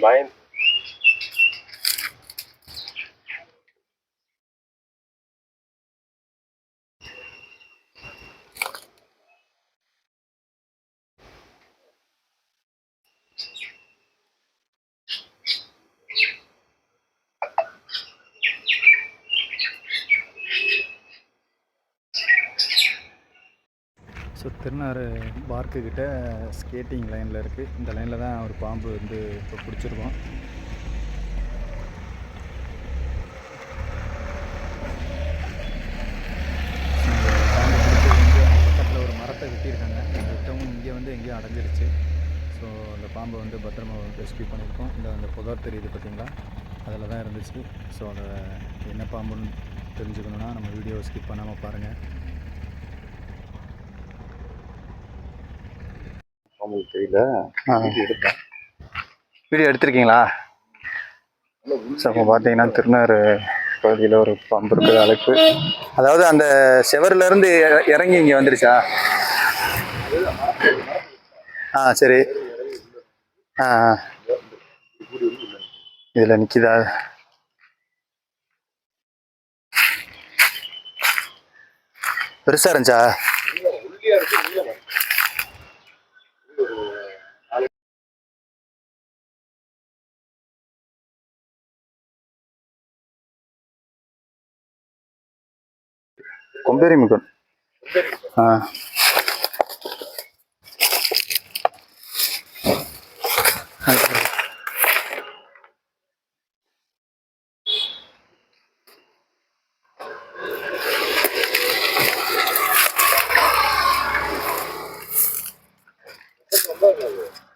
பயம் ஸோ திருநாறு பார்க்கு கிட்ட ஸ்கேட்டிங் லைனில் இருக்குது இந்த லைனில் தான் ஒரு பாம்பு வந்து இப்போ பிடிச்சிருக்கோம். பக்கத்தில் ஒரு மரத்தை வெட்டியிருக்காங்க. அந்த இங்கே வந்து எங்கேயும் அடைஞ்சிருச்சு. ஸோ அந்த பாம்பை வந்து பத்திரமா ரெஸ்கியூ பண்ணியிருக்கோம். இந்த அந்த புதர் தெரியுது பார்த்திங்களா? அதில் தான் இருந்துச்சு. ஸோ அதை என்ன பாம்புன்னு தெரிஞ்சுக்கணுன்னா நம்ம வீடியோ ஸ்கிப் பண்ணாமல் பாருங்கள் அவங்களுக்கு தெரியல. எடுத்தேன். வீடியோ எடுத்திருக்கீங்களா? ஸோ இப்போ பார்த்தீங்கன்னா திருநாறு பகுதியில் ஒரு பம்பு இருக்குது அழைப்பு. அதாவது அந்த செவர்ல இருந்து இற- இறங்கி இங்கே வந்துருச்சா? ஆ சரி. ஆ ஆ. இதில் நிற்கிதா பெருசாக இருந்துச்சா? கொம்பேரி மிக்கன் ஆ.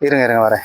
இருங்க இருங்க வரேன்.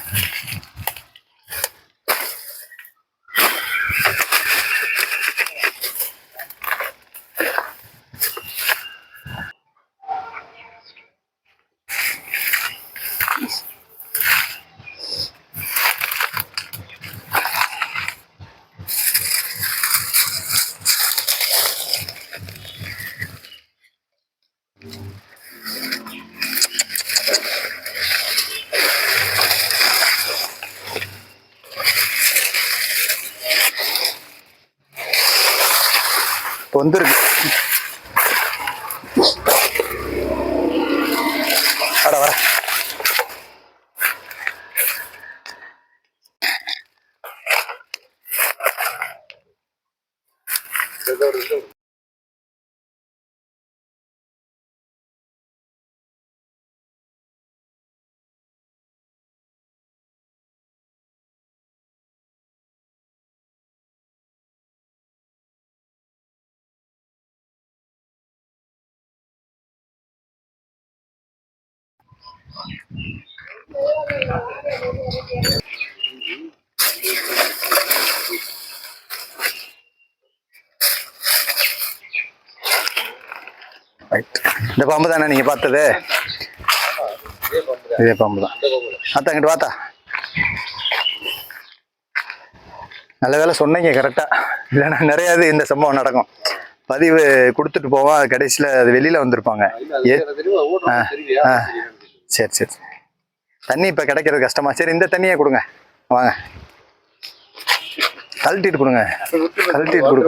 வந்துருக்கு. அட வர ரைட் இந்த பாம்பு தானே நீங்கள் பார்த்தது? இதே பாம்பு தான். அத்தா இங்கிட்டு வாத்தா. நல்ல வேலை சொன்னீங்க கரெக்டாக இல்லைன்னா நிறைய இது இந்த சம்பவம் நடக்கும். பதிவு கொடுத்துட்டு போவோம். கடைசியில் அது வெளியில் வந்திருப்பாங்க. ஏ ஆ. ஆ. சரி சரி. தண்ணி இப்போ கிடைக்கிறது கஷ்டமா? சரி இந்த தண்ணியே கொடுங்க. வாங்க. கழட்டிட்டு கொடுங்க. கழட்டிட்டு கொடுங்க.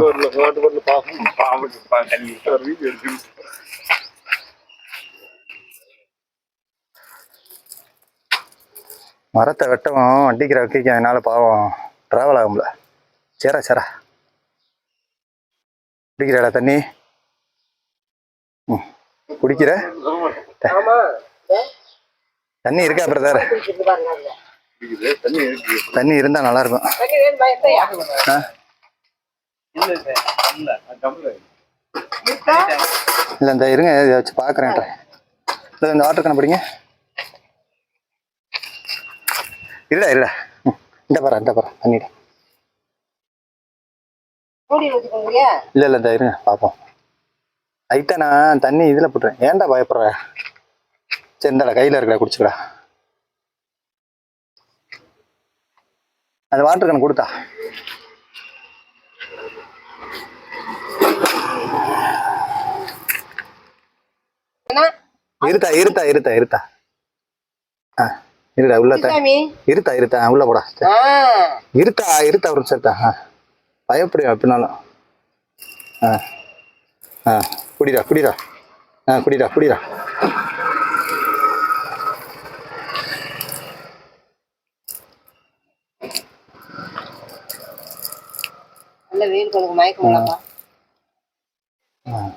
மரத்தை வெட்டவும் வண்டிக்கிற வைக்க என்னால் பாவம் ட்ராவல் ஆகும்ல சேரா சேரா. குடிக்கிறடா தண்ணி? ம். குடிக்கிற? தண்ணி இருக்கா பிரதர்? தண்ணி இருந்தா நல்லா இருக்கும் ஆ? இல்ல இந்த இருங்க வச்சு பாக்குறேன் இந்த வாட்டர் கண்ண படிங்க. இல்ல இல்ல இந்த பாரு இந்த பாரு தண்ணி இல்ல இல்ல இந்த இருங்க பாப்போம் லைட்டா நான் தண்ணி இதுல போட்டுறேன். ஏன்டா பயப்படுற? சரி இந்தாடா கையில இருக்கடா குடிச்சுக்கடா. அந்த வாட்டர் கணக்கு கொடுத்தா. இருத்தா இருத்தா இருத்தா இருத்தா ஆ இருடா உள்ள இருத்தா இருத்தா உள்ள போடா. இருத்தா இருத்தா ஒரு நிமிஷம் ஆ பயப்படுவா எப்படினாலும். ஆ ஆ குடிடா குடிடா. ஆ குடிடா குடிடா. வெயில் கொஞ்சம் மயக்கம் இல்லப்பா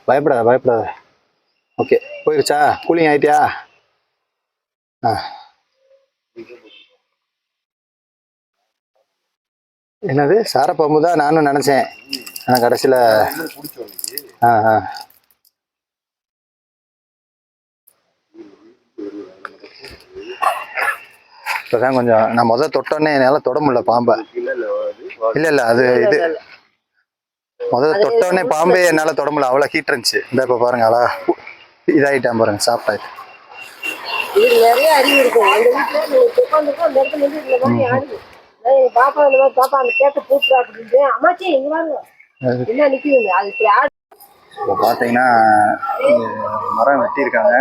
பயப்படாத பயப்படாத. ஓகே போயிருச்சா? கூலிங் ஆயிட்டியா? ஆ. என்னது? சாரப்பாம்பு தான் நானும் நினச்சேன். ஆனால் கடைசியில் ஆ ஆ. இப்போதான் கொஞ்சம் நான் முதல் தொட்டோன்னே என்னால் தொட முடியல பாம்பை. இல்லை இல்லை அது இது முதல்ல தொட்டோடனே பாம்பே என்னால் தொட முடியல. அவ்வளோ ஹீட் இருந்துச்சு. இந்த இப்போ பாருங்க அழகா இதாகிட்டான் பாருங்க சாப்பிட்டாச்சு. இது நிறைய அறிவு இருக்கும். எங்க வீட்டுல அந்த எங்க பாப்பா இந்த மாதிரி பாப்பா அந்த கேட்ட பூட்டு அப்படின்னு அம்மாச்சி இங்க வாங்க. என்ன நிக்குதுங்க அது இப்போ பார்த்தீங்கன்னா மரம் வெட்டியிருக்காங்க.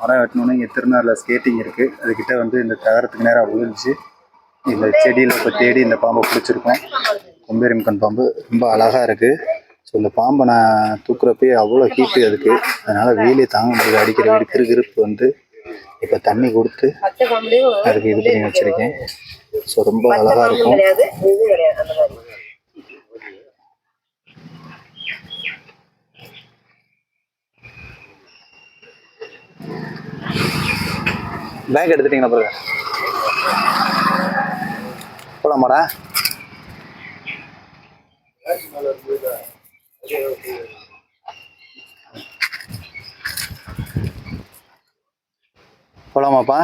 மரம் வெட்டினோன்னே இங்கே திருநாளில் ஸ்கேட்டிங் இருக்குது அதுக்கிட்ட வந்து இந்த தகரத்துக்கு நேராக விழுந்துச்சு. இந்த செடியில் இப்போ தேடி இந்த பாம்பை பிடிச்சிருக்கோம். கொம்பேரிமுக்கன் பாம்பு ரொம்ப அழகாக இருக்குது ஸோ இந்த பாம்பை நான் தூக்குறப்பயே அவ்வளோ ஹீட்டு அதுக்கு. அதனால் வெயிலே தாங்க முடியல. அடிக்கிற வீடு கிருகிருப்பு வந்து இப்போ தண்ணி கொடுத்து அதுக்கு இது பண்ணி வச்சுருக்கேன். ஸோ ரொம்ப அழகாக இருக்கும். பேக் எடுத்துட்டீங்களா பிறகு போலாமாடா? போலாமாப்பா?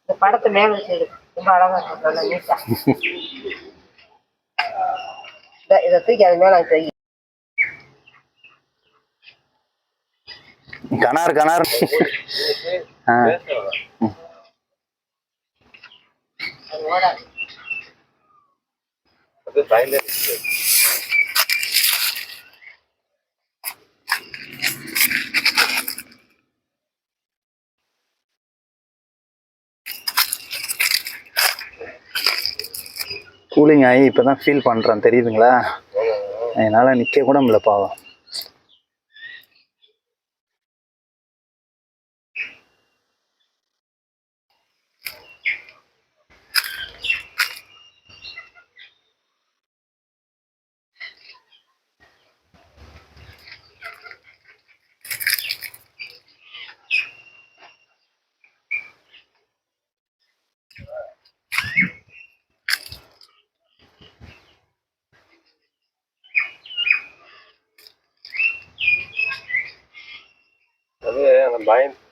இந்த படத்தை மேல வச்சு. ரொம்ப அழகா நல்லா நீட்டா இத- இதை தூக்கி அது மேல வை. கனார் கனார் ஆ. கூலிங் ஆகி இப்போ தான் ஃபீல் பண்ணுறேன் தெரியுதுங்களா என்னால் நிற்க கூட முடியல பாவம். அது அந்த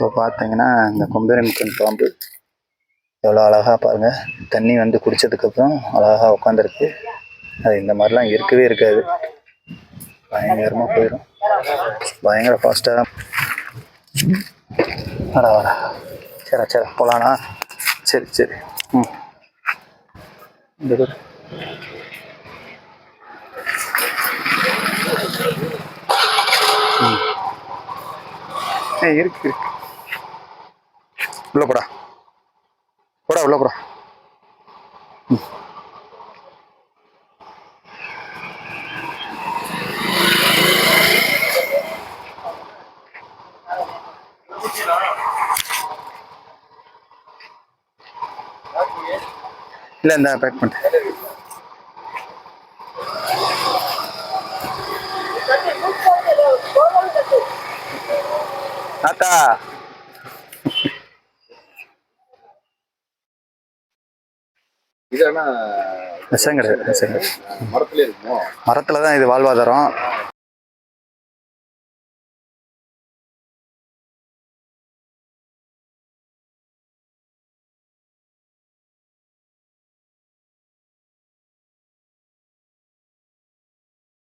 ஸோ பார்த்தீங்கன்னா இந்த கொம்பேரமுக்கன் பாம்பு எவ்வளோ அழகாக பாருங்கள் தண்ணி வந்து குடித்ததுக்கப்புறம் அழகாக உட்காந்துருக்கு அது இந்த மாதிரிலாம் இருக்கவே இருக்காது. பயங்கரமாக போயிடும் பயங்கர ஃபாஸ்ட்டாக வாடா வாடா. சரி சரி போகலாண்ணா சரி சரி. ம். இந்த ம். இருக்கு இருக்கு. உள்ள போடா. போடா உள்ள போடா. இல்லை இந்த பேக் பண்ணிட்டேன் அக்கா இது ஆனா விஷம் கிடையாது விஷம் கிடையாது மரத்தில் தான் இது வாழ்வாதாரம்.